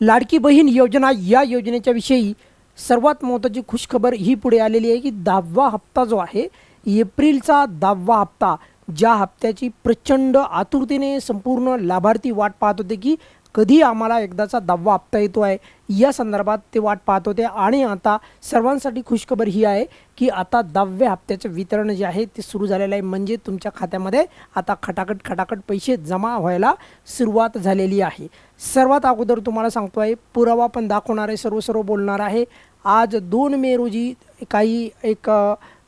लाडकी बहीण योजना या योजनेच्या विषयी सर्वात महत्त्वाची खुशखबर ही पुढे आलेली आहे की दहावा हप्ता जो आहे एप्रिलचा दहावा हप्ता ज्या हप्त्याची प्रचंड आतुरतेने संपूर्ण लाभार्थी वाट पाहत होते की कधी आम्हाला एकदाचा दहावा हप्ता येतो आहे. या संदर्भात ते वाट पाहत होते. आणि आता सर्वांसाठी खुशखबर ही आहे की आता दहाव्या हप्त्याचं वितरण जे आहे ते सुरू झालेलं आहे. म्हणजे तुमच्या खात्यामध्ये आता खटाखट खटाखट पैसे जमा व्हायला सुरुवात झालेली आहे. सर्वात अगोदर तुम्हाला सांगतो आहे पुरावा पण दाखवणार आहे सर्व सर्व बोलणार आहे. आज दोन मे रोजी काही एक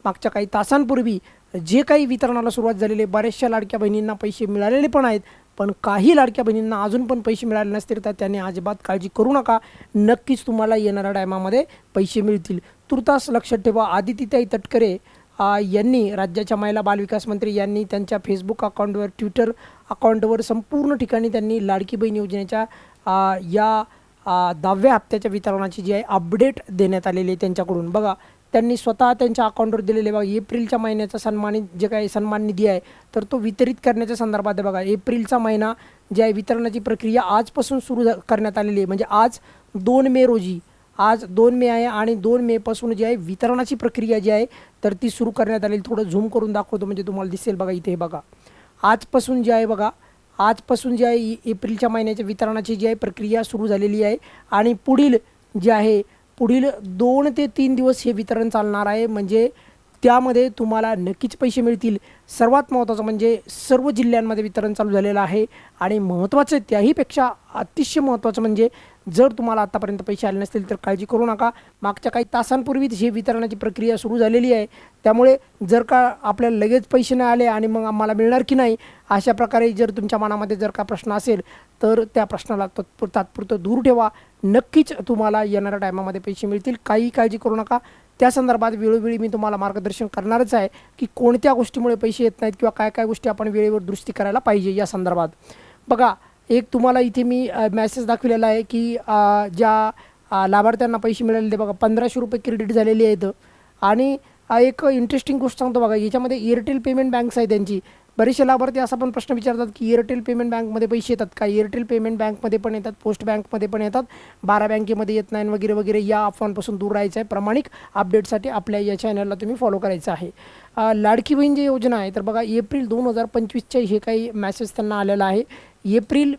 मागच्या काही तासांपूर्वी जे काही वितरणाला सुरुवात झालेली आहे बऱ्याचशा लाडक्या बहिणींना पैसे मिळालेले पण आहेत पण काही लाडक्या बहिणींना अजून पण पैसे मिळाले नसतील तर त्यांनी अजिबात काळजी करू नका. नक्कीच तुम्हाला येणाऱ्या टायमामध्ये पैसे मिळतील. तुर्तास लक्षात ठेवा आदितीताई तटकरे यांनी राज्याच्या महिला बालविकास मंत्री यांनी त्यांच्या फेसबुक अकाउंटवर ट्विटर अकाउंटवर संपूर्ण ठिकाणी त्यांनी लाडकी बहीण योजनेच्या या दहाव्या हप्त्याच्या वितरणाची जी आहे अपडेट देण्यात आलेली आहे त्यांच्याकडून. बघा त्यांनी स्वतः त्यांच्या अकाउंटवर दिलेले बघा एप्रिलच्या महिन्याचा सन्मानित जे काही सन्मान निधी आहे तर तो वितरित करण्याच्या संदर्भात आहे बघा. एप्रिलचा महिना जे आहे वितरणाची प्रक्रिया आजपासून सुरू झा- करण्यात आलेली आहे. म्हणजे आज दोन मे रोजी आज दोन मे आहे आणि दोन मेपासून जी आहे वितरणाची प्रक्रिया जी आहे तर ती सुरू करण्यात आलेली. थोडं झूम करून दाखवतो म्हणजे तुम्हाला दिसेल बघा इथे बघा. आजपासून जे आहे बघा आजपासून जे आहे एप्रिलच्या महिन्याच्या वितरणाची जी आहे प्रक्रिया सुरू झालेली आहे. आणि पुढील जे आहे पुढील दोन ते तीन दिवस हे वितरण चालणार आहे. म्हणजे त्यामध्ये तुम्हाला नक्कीच पैसे मिळतील. सर्वात महत्त्वाचं म्हणजे सर्व जिल्ह्यांमध्ये वितरण चालू झालेलं आहे आणि महत्त्वाचं त्याहीपेक्षा अतिशय महत्त्वाचं म्हणजे जर तुम्हाला आत्तापर्यंत पैसे आले नसतील तर काळजी करू नका. मागच्या काही तासांपूर्वीच ही वितरणाची प्रक्रिया सुरू झालेली आहे. त्यामुळे जर का आपल्याला लगेच पैसे नाही आले आणि मग आम्हाला मिळणार की नाही अशा प्रकारे जर तुमच्या मनामध्ये जर का प्रश्न असेल तर त्या प्रश्नाला तत्पुर तात्पुरतं दूर ठेवा. नक्कीच तुम्हाला येणाऱ्या टायमामध्ये पैसे मिळतील. काही काळजी करू नका. त्या संदर्भात वेळोवेळी मी तुम्हाला मार्गदर्शन करणारच आहे की कोणत्या गोष्टीमुळे पैसे येत नाहीत किंवा काय काय गोष्टी आपण वेळेवर दुरुस्ती करायला पाहिजे या संदर्भात. बघा एक तुम्हाला इथे मी मॅसेज दाखवलेला आहे की ज्या लाभार्थ्यांना पैसे मिळालेले बघा पंधराशे रुपये क्रेडिट झालेले आहेत. आणि एक इंटरेस्टिंग गोष्ट सांगतो बघा याच्यामध्ये एअरटेल पेमेंट बँक्स आहे त्यांची. बरेचसे लाभार्थी असा पण प्रश्न विचारतात की एअरटेल पेमेंट बँकमध्ये पैसे येतात का? एअरटेल पेमेंट बँकमध्ये पण येतात पोस्ट बँकमध्ये पण येतात. बारा बँकेमध्ये येत नाही वगैरे वगैरे या अफवांपासून दूर राहायचं आहे. प्रामाणिक अपडेटसाठी आपल्या या चॅनलला तुम्ही फॉलो करायचं आहे. लाडकी बहीण जी योजना आहे तर बघा एप्रिल दोन हजार पंचवीसचे हे काही मॅसेज त्यांना आलेला आहे. April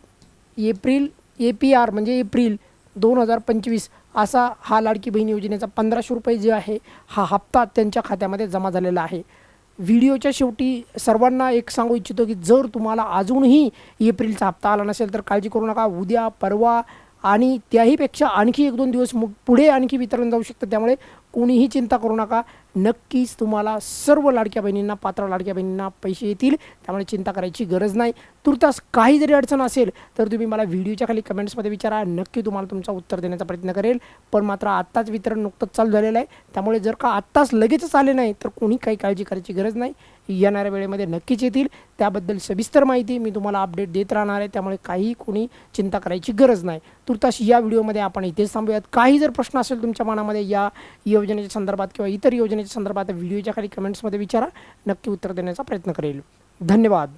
April A P R म्हणजे एप्रिल दोन हजार पंचवीस असा हा लाडकी बहीण योजनेचा पंधराशे रुपये जे आहे हा हप्ता त्यांच्या खात्यामध्ये जमा झालेला आहे. व्हिडिओच्या शेवटी सर्वांना एक सांगू इच्छितो की जर तुम्हाला अजूनही एप्रिलचा हप्ता आला नसेल तर काळजी करू नका. उद्या परवा आणि त्याहीपेक्षा आणखी एक दोन दिवस मु- पुढे आणखी वितरण जाऊ शकतं. त्यामुळे कोणीही चिंता करू नका. नक्कीच तुम्हाला सर्व लाडक्या बहिणींना पात्र लाडक्या बहिणींना पैसे येतील. त्यामुळे चिंता करायची गरज नाही. तुर्तास काही जरी अडचण असेल तर तुम्ही मला व्हिडिओच्या खाली कमेंट्समध्ये विचारा. नक्की तुम्हाला तुमचा उत्तर देण्याचा प्रयत्न करेल. पण मात्र आत्ताच वितरण नुकतंच चालू झालेलं आहे. त्यामुळे जर का आत्ताच लगेचच आले नाही तर कोणी काही काळजी करायची गरज नाही. येणाऱ्या वेळेमध्ये नक्कीच येतील. त्याबद्दल सविस्तर माहिती मी तुम्हाला अपडेट देत राहणार आहे. त्यामुळे काही कोणी चिंता करायची गरज नाही. तुर्तास या व्हिडिओमध्ये आपण इथेच थांबूयात. काही जर प्रश्न असेल तुमच्या मनामध्ये या योजनेच्या संदर्भात किंवा इतर योजनेच्या संदर्भात व्हिडिओच्या खाली कमेंट्समध्ये विचारा. नक्की उत्तर देण्याचा प्रयत्न करेल. धन्यवाद.